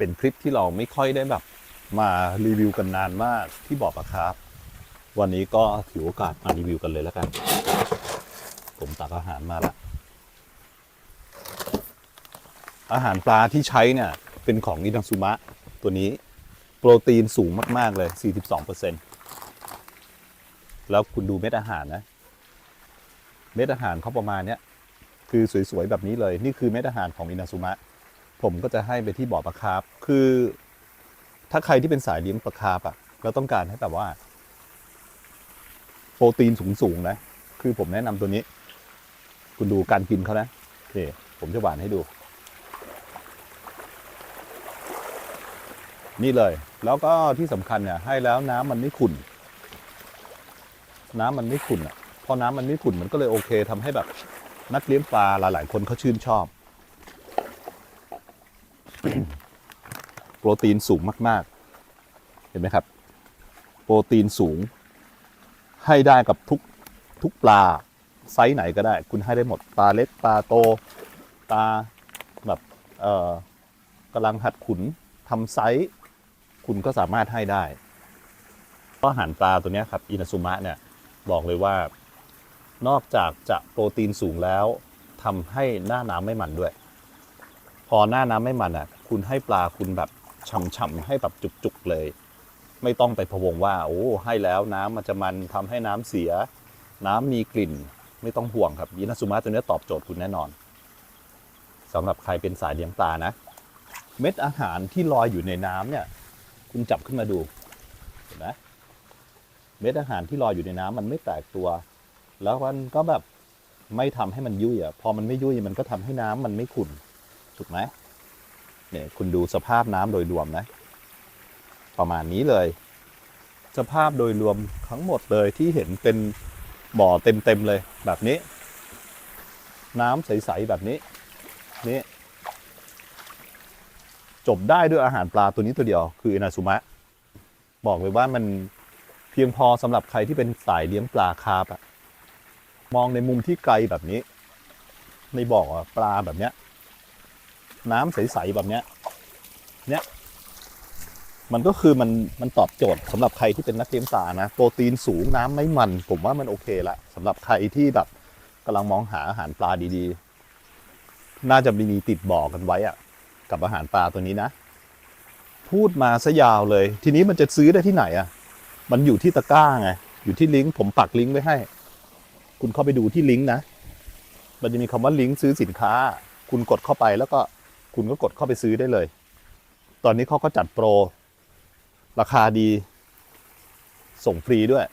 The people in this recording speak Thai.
เป็นคลิปที่เราไม่ค่อยได้แบบมารีวิวกันนานมากที่บอกปะครับ วันนี้ก็ถือโอกาสมารีวิวกันเลยแล้วกัน ผมตักอาหารมาละอาหารปลาที่ใช้เนี่ยเป็นของอินังซูมะ ตัวนี้โปรตีนสูงมาก ๆ เลย 42%แล้วคุณดูเม็ดอาหารนะ เม็ดอาหารเขาประมาณเนี้ยคือสวย ๆ แบบนี้เลย นี่คือเม็ดอาหารของอินาซุมะ ผมก็จะให้ไปที่บ่อปลาคาร์ฟคือ ถ้าใครที่เป็นสายเลี้ยงปลาคาร์ฟอะแล้วต้องการให้แบบว่า โปรตีนสูงๆนะ คือผมแนะนำตัวนี้ คุณดูการกินเขานะโอเคผมจะหวานให้ดู นี่เลย แล้วก็ที่สำคัญเนี่ย ให้แล้วน้ำมันไม่ขุ่น น้ำมันไม่ขุ่นอะพอน้ำมันไม่ขุ่นมันก็เลยโอเคทำให้แบบนักเลี้ยงปลาหลายๆ คนเขาชื่นชอบ โปรตีนสูงมาก ๆ เห็นไหมครับ โปรตีนสูง ให้ได้กับทุกทุกปลาไซส์ไหนก็ได้ คุณให้ได้หมดปลาเล็กปลาโตปลาแบบเอ่อกำลังหัดขุนทำไซส์คุณก็สามารถให้ได้ก็อาหารปลาตัวนี้ครับอินาซุมะเนี่ยบอกเลยว่านอกจากจะโปรตีนสูงแล้วทำให้หน้าน้ำไม่มันด้วย พอหน้าน้ำไม่มันอะ คุณให้ปลาคุณแบบฉ่ำๆให้แบบจุกๆเลย ไม่ต้องไปพะวงว่า โอ้ให้แล้วน้ำมันจะมันทำให้น้ำเสีย น้ำมีกลิ่น ไม่ต้องห่วงครับยินาซุมะตัวนี้ตอบโจทย์คุณแน่นอนสำหรับใครเป็นสายเลี้ยงปลานะ เม็ดอาหารที่ลอยอยู่ในน้ำเนี่ย คุณจับขึ้นมาดูเห็นไหมเม็ดอาหารที่ลอยอยู่ในน้ำมันไม่แตกตัว แล้วมันก็แบบไม่ทำให้มันยุ่ยอะ พอมันไม่ยุ่ยมันก็ทำให้น้ำมันไม่ขุ่น ถูกไหมเนี่ยคุณดูสภาพน้ำโดยรวมนะ ประมาณนี้เลย สภาพโดยรวมทั้งหมดเลยที่เห็นเป็นบ่อเต็มๆเลยแบบนี้ น้ำใสๆแบบนี้นี่จบได้ด้วยอาหารปลาตัวนี้ตัวเดียว คืออินาซุมะ บอกเลยว่ามันเพียงพอสำหรับใครที่เป็นสายเลี้ยงปลาคาร์ปอะมองในมุมที่ไกลแบบนี้ ในบ่อปลาแบบเนี้ย น้ำใสๆแบบเนี้ย เนี้ยมันก็คือมันมันตอบโจทย์สำหรับใครที่เป็นนักเลี้ยงปลานะ โปรตีนสูงน้ำไม่มัน ผมว่ามันโอเคละสำหรับใครที่แบบกำลังมองหาอาหารปลาดีๆ น่าจะมีติดบอกันไว้อะกับอาหารปลาตัวนี้นะ พูดมาซะยาวเลย ทีนี้มันจะซื้อได้ที่ไหนอะมันอยู่ที่ตะกร้าไงอยู่ที่ลิงก์ผมปักลิงก์ไว้ให้ คุณเข้าไปดูที่ลิงก์นะ มันจะมีคำว่าลิงก์ซื้อสินค้า คุณกดเข้าไปแล้วก็ คุณก็กดเข้าไปซื้อได้เลย ตอนนี้เขาก็จัดโปร ราคาดี ส่งฟรีด้วย